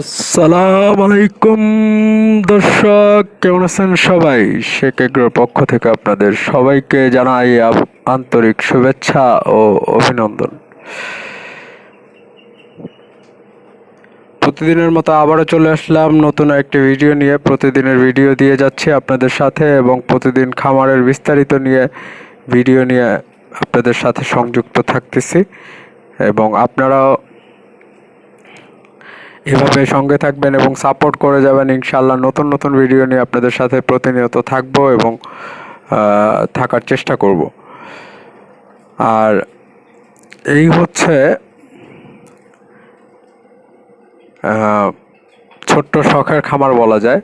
আসসালামু আলাইকুম দর্শক, কেমন আছেন সবাই? শেখ এগ্রোর পক্ষ থেকে আপনাদের সবাইকে জানাই আন্তরিক শুভেচ্ছা ও অভিনন্দন। প্রতিদিনের মতো আবারও চলে আসলাম নতুন একটি ভিডিও নিয়ে। প্রতিদিনের ভিডিও দিয়ে যাচ্ছি আপনাদের সাথে এবং প্রতিদিন খামারের বিস্তারিত নিয়ে ভিডিও নিয়ে আপনাদের সাথে সংযুক্ত থাকতেছি এবং আপনারাও এভাবে সঙ্গে থাকবেন এবং সাপোর্ট করে যাবেন। ইনশাল্লাহ নতুন নতুন ভিডিও নিয়ে আপনাদের সাথে প্রতিনিয়ত থাকব এবং থাকার চেষ্টা করব। আর এই হচ্ছে ছোট্ট শখের খামার বলা যায়।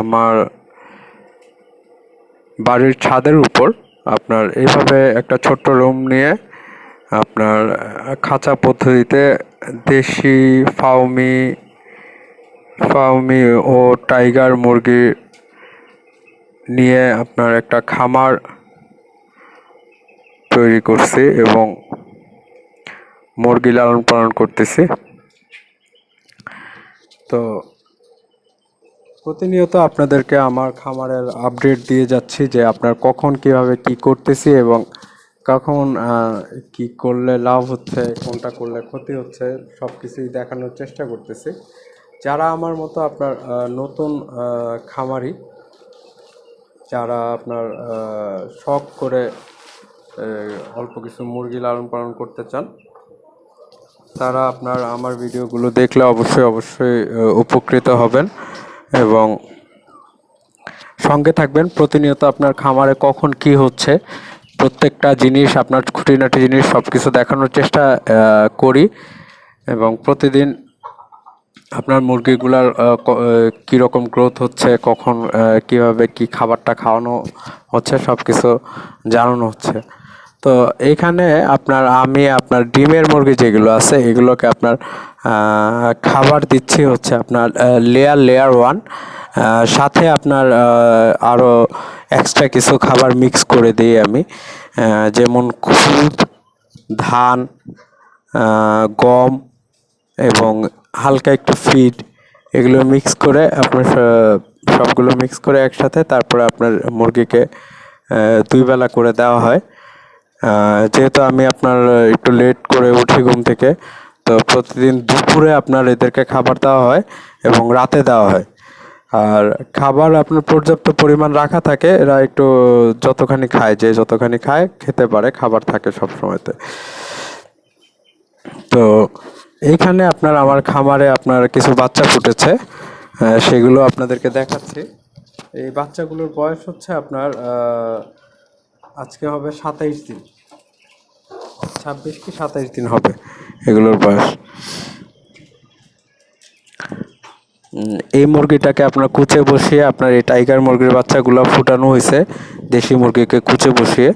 আমার বাড়ির ছাদের উপর আপনার এইভাবে একটা ছোট্ট রুম নিয়ে আপনার খাঁচা পদ্ধতিতে দেশি ফাউমি ফাউমি ও টাইগার মুরগি নিয়ে আপনার একটা খামার তৈরি করছি এবং মুরগি লালন পালন করতেছি। তো প্রতিনিয়ত আপনাদেরকে আমার খামারের আপডেট দিয়ে যাচ্ছি যে আপনার কখন কীভাবে কি করতেছি এবং কখন কি করলে লাভ হচ্ছে, কোনটা করলে ক্ষতি হচ্ছে সব কিছুই দেখানোর চেষ্টা করতেছি। যারা আমার মতো আপনার নতুন খামারি, যারা আপনার শখ করে অল্প কিছু মুরগি লালন পালন করতে চান তারা আপনার আমার ভিডিওগুলো দেখলে অবশ্যই অবশ্যই উপকৃত হবেন এবং সঙ্গে থাকবেন। প্রতিনিয়ত আপনার খামারে কখন কি হচ্ছে, প্রত্যেকটা জিনিস, আপনার খুঁটিনাটি জিনিস সব কিছু দেখানোর চেষ্টা করি এবং প্রতিদিন আপনার মুরগিগুলার কীরকম গ্রোথ হচ্ছে, কখন কীভাবে কি খাবারটা খাওয়ানো হচ্ছে সব কিছু জানানো হচ্ছে। তো এইখানে আপনার আমি আপনার ডিমের মুরগি যেগুলো আছে, এগুলোকে আপনার খাবার দিচ্ছি হচ্ছে আপনার লেয়ার লেয়ার ওয়ান সাথে আপনার আরও এক্সট্রা কিছু খাবার মিক্স করে দিই আমি। যেমন খুদ, ধান গম এবং হালকা একটু ফিড এগুলো মিক্স করে আপনার সবগুলো মিক্স করে একসাথে তারপরে আপনার মুরগিকে দুই বেলা করে দেওয়া হয়। যেহেতু আমি আপনার একটু লেট করে উঠি ঘুম থেকে, তো প্রতিদিন দুপুরে আপনার এদেরকে খাবার দেওয়া হয় এবং রাতে দেওয়া হয়। আর খাবার আপনার পর্যাপ্ত পরিমাণ রাখা থাকে, এরা একটু যতখানি খায়, যে যতখানি খায়, খেতে পারে, খাবার থাকে সব সময়তে। তো এইখানে আপনার আমার খামারে আপনার কিছু বাচ্চা ফুটেছে সেগুলো আপনাদেরকে দেখাচ্ছি। এই বাচ্চাগুলোর বয়স হচ্ছে আপনার আজকে হবে সাতাইশ দিন। ছাব্বিশ কি সাতাইশ দিন হবে এগুলোর বয়স। এই মুরগিটাকে আপনার কুচে বসিয়ে আপনার এই টাইগার মুরগির বাচ্চাগুলো ফুটানো হয়েছে, দেশি মুরগিকে কুচে বসিয়ে।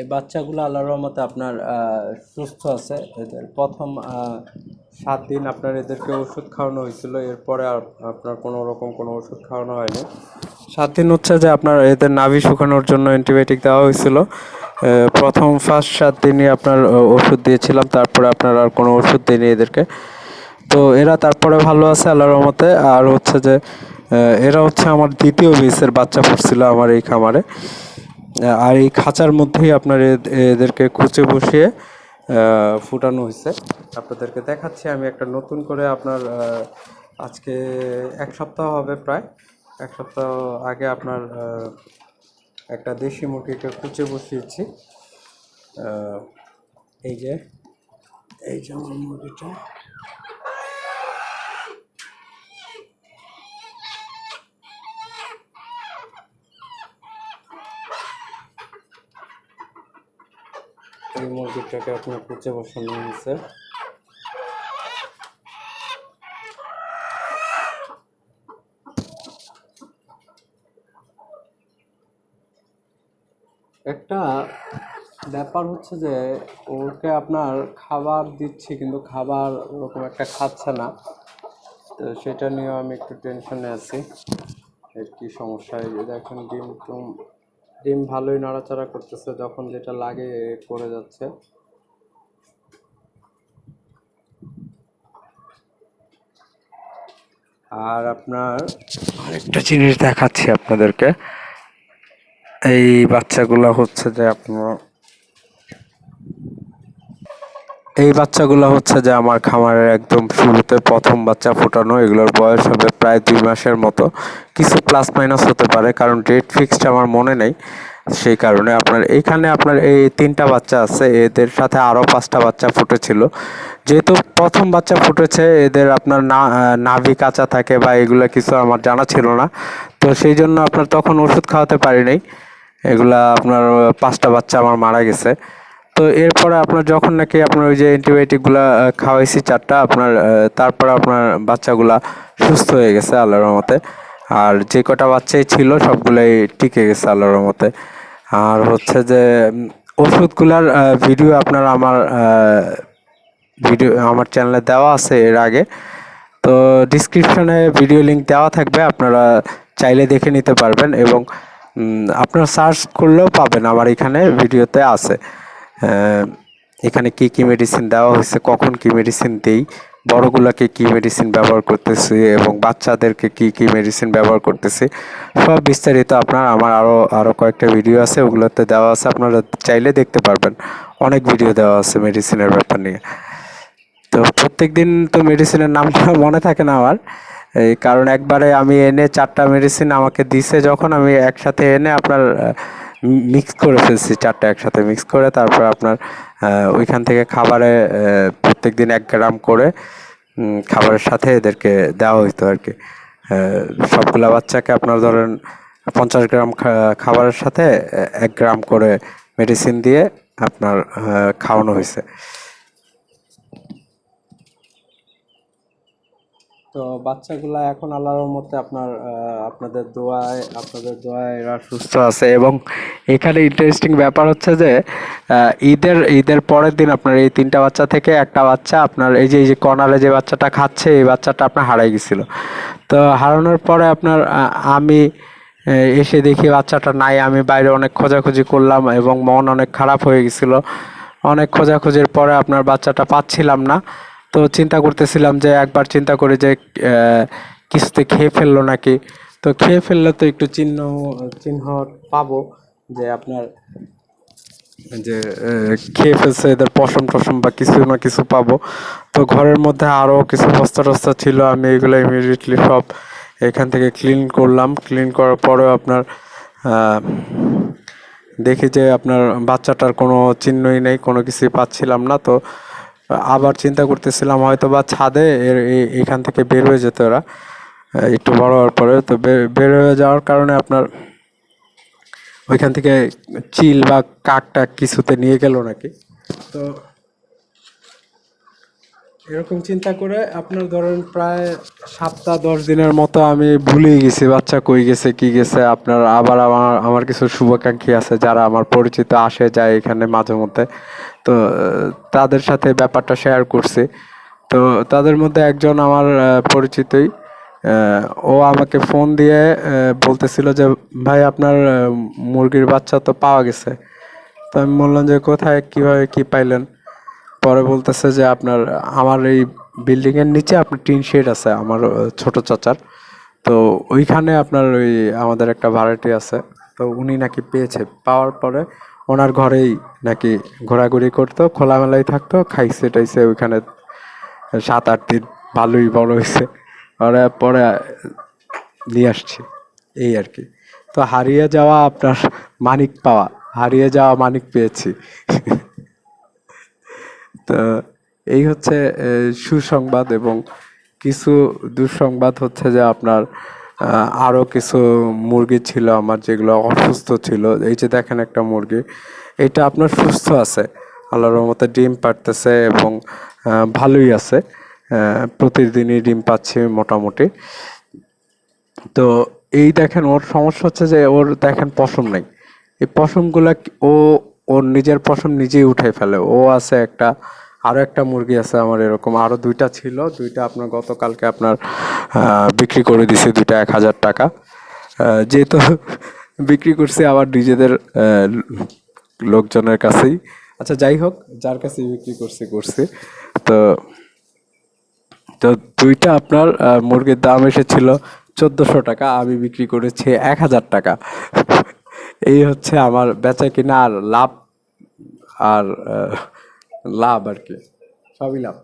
এই বাচ্চাগুলো আল্লাহর রহমতে আপনার সুস্থ আছে। এদের প্রথম সাত দিন আপনার এদেরকে ওষুধ খাওয়ানো হয়েছিল, এরপরে আপনার কোনো রকম কোনো ওষুধ খাওয়ানো হয়নি। সাত দিন হচ্ছে যে আপনার এদের নাভি শুকানোর জন্য অ্যান্টিবায়োটিক দেওয়া হয়েছিল। প্রথম ফার্স্ট সাত দিনই আপনার ওষুধ দিয়েছিলাম, তারপরে আপনার আর কোনো ওষুধ দিইনি এদেরকে। তো এরা তারপরে ভালো আছে আল্লাহর রহমতে, আর হচ্ছে যে এরা হচ্ছে আমার দ্বিতীয় বিসের বাচ্চা ফুটছিল আমার এই খামারে। আর এই খাঁচার মধ্যেই আপনার এদ- এদেরকে কুচে বসিয়ে ফুটানো হয়েছে। আপনাদেরকে দেখাচ্ছি, আমি একটা নতুন করে আপনার আজকে এক সপ্তাহ হবে প্রায়। এক সপ্তাহ আগে আপনার একটা দেশি মুরগিকে কুচে বসিয়েছি। এই যে এই যে আমার মুরগিটা। এই মুরগিটাকে আপনার কুচে বসানো হয়েছে একটা ব্যাপার হচ্ছে যে, ওকে আপনার খাবার দিচ্ছি, কিন্তু খাবার ওরকম একটা খাচ্ছে না। তো সেটা নিয়েও আমি একটু টেনশনে আছি। এর কি সমস্যা? এই দেখেন, ডিম টুম ডিম ভালোই নাড়াচাড়া করতেছে যখন যেটা লাগে করে যাচ্ছে। আর আপনার আরেকটা জিনিস দেখাচ্ছি আপনাদেরকে। এই বাচ্চাগুলো হচ্ছে যে আপনার এই বাচ্চাগুলো হচ্ছে যে আমার খামারের একদম শুরুতে প্রথম বাচ্চা ফোটানো, এগুলোর বয়স হবে প্রায় দুই মাসের মতো। কিছু প্লাস মাইনাস হতে পারে, কারণ ডেট ফিক্সড আমার মনে নেই। সেই কারণে আপনার এইখানে আপনার এই তিনটা বাচ্চা আছে, এদের সাথে আরও পাঁচটা বাচ্চা ফুটেছিল। যেহেতু প্রথম বাচ্চা ফুটেছে, এদের আপনার না, নাভি কাঁচা থাকে বা এগুলো কিছু আমার জানা ছিল না। তো সেই জন্য আপনার তখন ওষুধ খাওয়াতে পারি নাই এগুলা আপনার পাঁচটা বাচ্চা আমার মারা গেছে। তো এরপরে আপনার যখন নাকি আপনার ওই যে অ্যান্টিবায়োটিকগুলো খাওয়াইছি চারটা, আপনার তারপরে আপনার বাচ্চাগুলা সুস্থ হয়ে গেছে আল্লাহর রহমতে। আর যে কটা বাচ্চাই ছিল, সবগুলাই টিকে গেছে আল্লাহর রহমতে। আর হচ্ছে যে ওষুধগুলার ভিডিও আপনার আমার ভিডিও আমার চ্যানেলে দেওয়া আছে এর আগে। তো ডিসক্রিপশনে ভিডিও লিংক দেওয়া থাকবে, আপনারা চাইলে দেখে নিতে পারবেন। এবং আপনার সার্চ করলেও পাবেন, আমার এখানে ভিডিওতে আছে। এখানে কি কি মেডিসিন দেওয়া হয়েছে, কখন কি মেডিসিন দেই, বড়গুলাকে কি মেডিসিন ব্যবহার করতেছি এবং বাচ্চাদেরকে কি কি মেডিসিন ব্যবহার করতেছি, সব বিস্তারিত আপনার আমার আরও আরও কয়েকটা ভিডিও আছে, ওগুলোতে দেওয়া আছে, আপনারা চাইলে দেখতে পারবেন, অনেক ভিডিও দেওয়া আছে মেডিসিনের ব্যাপার নিয়ে। তো প্রত্যেক দিন তো মেডিসিনের নামটা মনে থাকে না আমার কারণ একবারে আমি এনে চারটা মেডিসিন আমাকে দিছে, যখন আমি একসাথে এনে আপনার মিক্স করে ফেলছি, চারটা একসাথে মিক্স করে, তারপর আপনার ওইখান থেকে খাবারে প্রত্যেক দিন এক গ্রাম করে খাবারের সাথে এদেরকে দেওয়া হইতো আর কি সবগুলা বাচ্চাকে আপনার ধরেন পঞ্চাশ গ্রাম খাবারের সাথে এক গ্রাম করে মেডিসিন দিয়ে আপনার খাওয়ানো হয়েছে তো বাচ্চাগুলা এখন আল্লাহর মতে আপনার আপনাদের দোয়ায় আপনাদের দোয়ায় এরা সুস্থ আছে এবং এখানে ইন্টারেস্টিং ব্যাপার হচ্ছে যে ঈদের ঈদের পরের দিন আপনার এই তিনটা বাচ্চা থেকে একটা বাচ্চা আপনার এই যে এই যে কর্নারে যে বাচ্চাটা খাচ্ছে, এই বাচ্চাটা আপনার হারাই গেছিল। তো হারানোর পরে আপনার আমি এসে দেখি বাচ্চাটা নাই, আমি বাইরে অনেক খোঁজাখুঁজি করলাম এবং মন অনেক খারাপ হয়ে গেছিল। অনেক খোঁজাখুঁজির পরে আপনার বাচ্চাটা পাচ্ছিলাম না। তো চিন্তা করতেছিলাম যে একবার চিন্তা করি যে কিছুতে খেয়ে ফেলল নাকি? তো খেয়ে ফেললে তো একটু চিহ্ন চিহ্ন পাবো যে আপনার যে খেয়ে ফেলছে এদের পশম টসম বা কিছু না কিছু পাবো। তো ঘরের মধ্যে আরও কিছু বস্তা টস্তা ছিল, আমি এগুলো ইমিডিয়েটলি সব এখান থেকে ক্লিন করলাম। ক্লিন করার পরেও আপনার দেখি যে আপনার বাচ্চাটার কোনো চিহ্নই নেই, কোনো কিছুই পাচ্ছিলাম না। তো আবার চিন্তা করতেছিলাম হয়তো বা ছাদে এখান থেকে বের হয়ে যেত ওরা একটু বড় হওয়ার পরে তো বের হয়ে যাওয়ার কারণে আপনার ওইখান থেকে চিল বা কাক টাক কিছুতে নিয়ে গেল নাকি? তো এরকম চিন্তা করে আপনার ধরেন প্রায় সাতটা, দশ দিনের মতো আমি ভুলেই গেছি, বাচ্চা কই গেছে, কি গেছে, আপনার আবার আমার আমার কিছু শুভাকাঙ্ক্ষী আছে যারা আমার পরিচিত আসে, যায় এখানে মাঝে মধ্যে। তো তাদের সাথে ব্যাপারটা শেয়ার করছি। তো, তাদের মধ্যে একজন আমার পরিচিতই ও আমাকে ফোন দিয়ে বলতেছিল যে, ভাই, আপনার মুরগির বাচ্চা তো পাওয়া গেছে। তো আমি বললাম যে, কোথায়, কীভাবে, কি পাইলেন? পরে বলতেছে যে, আপনার, আমার এই বিল্ডিংয়ের নিচে আপনার টিন শেড আছে, আমার ছোট চাচার। তো, ওইখানে আপনার ওই আমাদের একটা ভাড়াটি আছে। তো উনি নাকি পেয়েছে। পাওয়ার পরে ওনার ঘরেই নাকি ঘোরাঘুরি করতো, খোলামেলাই থাকতো, খাইছে টাইছে ওইখানে সাত, আট দিন ভালোই বড় হয়েছে। পরে পরে নিয়ে আসছি, এই আর কি। তো হারিয়ে যাওয়া আপনার মানিক পাওয়া, হারিয়ে যাওয়া মানিক পেয়েছি। তো এই হচ্ছে সুসংবাদ এবং কিছু দুঃসংবাদ হচ্ছে যে আপনার আহ, আরও কিছু মুরগি ছিল আমার যেগুলো অসুস্থ ছিল। এই যে দেখেন একটা মুরগি এটা আপনার সুস্থ আছে আল্লাহর রহমতে ডিম পাড়তেছে এবং ভালোই আছে। প্রতিদিনই ডিম পাচ্ছি মোটামুটি। তো এই দেখেন ওর সমস্যা হচ্ছে যে ওর দেখেন পশম নেই। এই পশমগুলা ও ওর নিজের পশম নিজেই উঠাই ফেলে। ও আছে একটা আরও একটা মুরগি আছে আমার এরকম। আরও দুইটা ছিল, দুইটা আপনার গতকালকে আপনার বিক্রি করে দিছি দুইটা এক হাজার টাকা। যেহেতু বিক্রি করছি আবার নিজেদের লোকজনের কাছেই। আচ্ছা যাই হোক, যার কাছে বিক্রি করছি করছি। তো তো দুইটা আপনার মুরগির দাম এসেছিল চোদ্দশো টাকা, আমি বিক্রি করেছি এক হাজার টাকা। এই হচ্ছে আমার বেচা কিনা আর লাভ, আর লাভ আর কি, সবই লাভ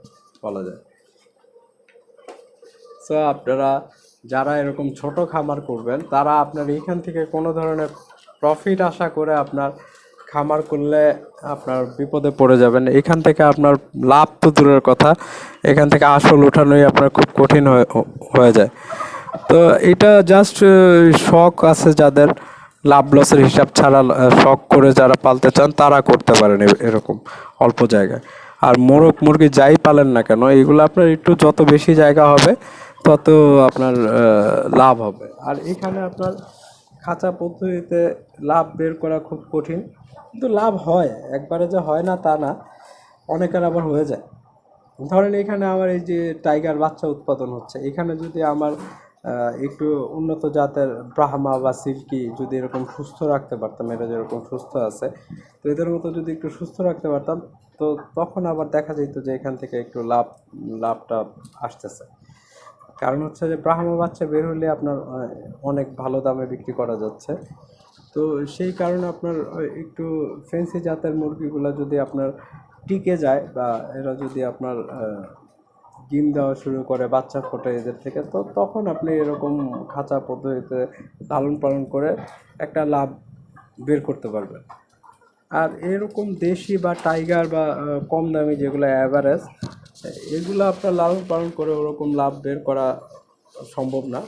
বলা যায়। সো আপনারা যারা এরকম ছোট খামার করবেন, তারা আপনার এইখান থেকে কোনো ধরনের প্রফিট আশা করে আপনার খামার করলে আপনার বিপদে পড়ে যাবেন। এখান থেকে আপনার লাভ তো দূরের কথা, এখান থেকে আসল ওঠানোই আপনার খুব কঠিন হয়ে হয়ে যায়। তো এটা জাস্ট শখ আছে যাদের। লাভ লসের হিসাব ছাড়া শখ করে যারা পালতে চান, তারা করতে পারেন এরকম অল্প জায়গায়। আর মোরগ মুরগি যাই পালেন না কেন, এগুলো আপনার একটু যত বেশি জায়গা হবে, তত আপনার লাভ হবে। আর এখানে আপনার খাঁচা পদ্ধতিতে লাভ বের করা খুব কঠিন, কিন্তু লাভ হয়। একবারে যে হয় না তা না, অনেকের আবার হয়ে যায়। ধরেন এখানে আমার এই যে টাইগার বাচ্চা উৎপাদন হচ্ছে, এখানে যদি আমার একটু উন্নত জাতের ব্রাহ্মা বা সিল্কি যদি এরকম সুস্থ রাখতে পারতাম, এরা যেরকম সুস্থ আছে, তো এদের মতো যদি একটু সুস্থ রাখতে পারতাম, তো তখন আবার দেখা যেত যে এখান থেকে একটু লাভ, লাভটা আসতেছে। কারণ হচ্ছে যে ব্রাহ্মা বাচ্চা বের হলে আপনার অনেক ভালো দামে বিক্রি করা যাচ্ছে। তো সেই কারণে আপনার একটু ফেন্সি জাতের মুরগিগুলো যদি আপনার টিকে যায় বা এরা যদি আপনার ডিম দেওয়া শুরু করে বাচ্চা ফোটে এদের থেকে, তো তখন আপনি এরকম খাঁচা পদ্ধতিতে লালন পালন করে একটা লাভ বের করতে পারবেন। আর এরকম দেশি বা টাইগার বা কম দামি যেগুলো অ্যাভারেজ এগুলো আপনার লালন পালন করে ওরকম লাভ বের করা সম্ভব না।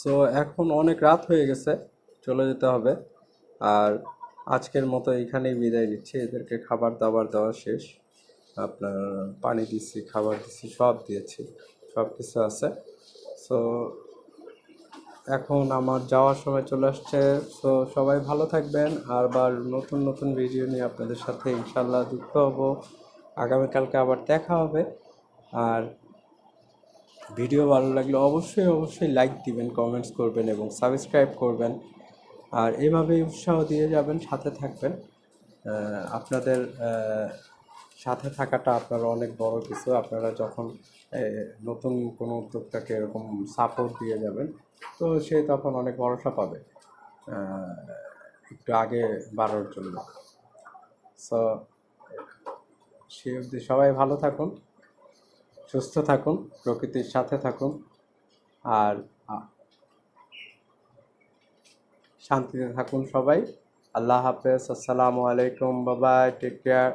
সো এখন অনেক রাত হয়ে গেছে, চলে যেতে হবে। আর আজকের মতো এখানেই বিদায় নিচ্ছি। এদেরকে খাবার দাবার দেওয়া শেষ। আপনার পানি দিচ্ছি, খাবার দিচ্ছি, সব দিয়েছি। সব কিছু আছে। সো এখন আমার যাওয়ার সময় চলে আসছে। সো সবাই ভালো থাকবেন। আর বার নতুন নতুন ভিডিও নিয়ে আপনাদের সাথে ইনশাল্লাহ যুক্ত হব। আগামীকালকে আবার দেখা হবে। আর ভিডিও ভালো লাগলে অবশ্যই অবশ্যই লাইক দিবেন কমেন্টস করবেন এবং সাবস্ক্রাইব করবেন। আর এভাবেই উৎসাহ দিয়ে যাবেন, সাথে থাকবেন। আপনাদের সাথে থাকাটা আপনার অনেক বড় কিছু। আপনারা যখন নতুন কোনো উদ্যোক্তাকে এরকম সাপোর্ট দিয়ে যাবেন, তো সে তখন অনেক ভরসা পাবে। একটু আগে বাড়ার জন্য। সো সে অবধি সবাই ভালো থাকুন, সুস্থ থাকুন, প্রকৃতির সাথে থাকুন। আর শান্তিতে থাকুন সবাই। আল্লাহ হাফেজ। আসসালামু আলাইকুম। বাবা টেক কেয়ার